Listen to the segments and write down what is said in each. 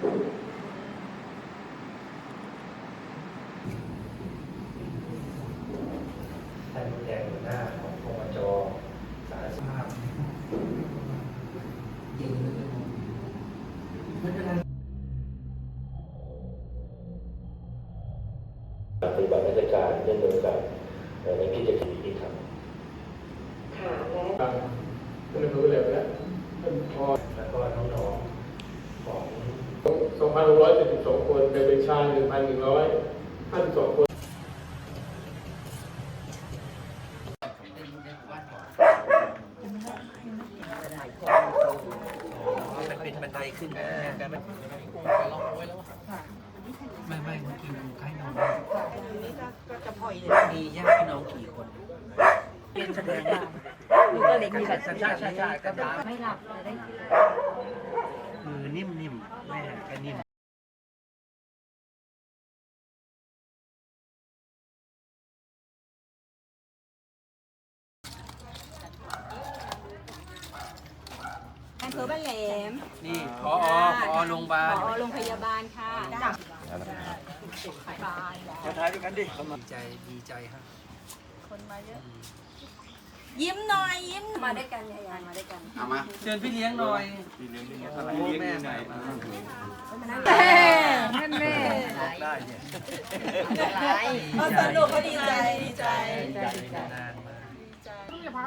ท่านแทนหัวหน้าของกมจสาธารณสุขเย็นไม่เป็นไรไม่เป็นไรปฏิบัติราชการเนื่องในโอกาสเอ่อในกิจกรรมที่ทำค่ะและท่านรู้เลยแล้วท่านพอำแล้วก็น้องๆของ 2,672 คนเป็นเป็นชาย 1,152 คนมันเป็นบันไดขึ้นกันไม่ไม่ไม่เมื่อกี้ดูใครนอนมีญาติพี่น้องกี่คนเป็นแสดงว่าหนูก็เล็กมีแบบใช่ใช่ใช่ใช่ก็ได้ไม่หลับเลยได้มือนิ่มๆแม่ก็นิ่ม อำเภอบ้านแหลมนี่พอพอโรงพยาบาลผอโรงพยาบาลค่ะจ้ะมาถ่ายด้วยกันดิดีใจดีใจฮะยิ้มหน่อยยิ้มมาด้วยกันยายมาด้วยกันเอามาเชิญพี่เลี้ยงหน่อยโอ้แม่ใหม่มาแม่แม่ได้เนี่ยเอาสนุกก็ดีใจดีใจนานมาแต่ว่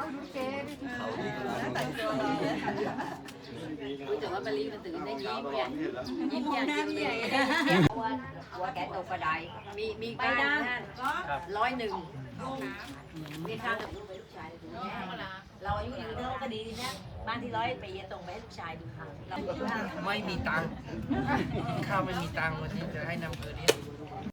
ามารีมันตื่นได้ยิ้มเนี่ยยิ้มอย่างยิ้มใหญ่ว่าว่าแกตกกระไดมีมีไปได้ร้อยหนึ่งนี่ข้างกับลูกไปลูกชายดูแม่เราอายุยืนเท่าก็ดีนะบ้านที่ร้อยปีตรงไปให้ลูกชายดูค่ะเราไม่มีตังค์ข้าวไม่มีตังค์วันนี้จะให้นำเภอเลี้ยง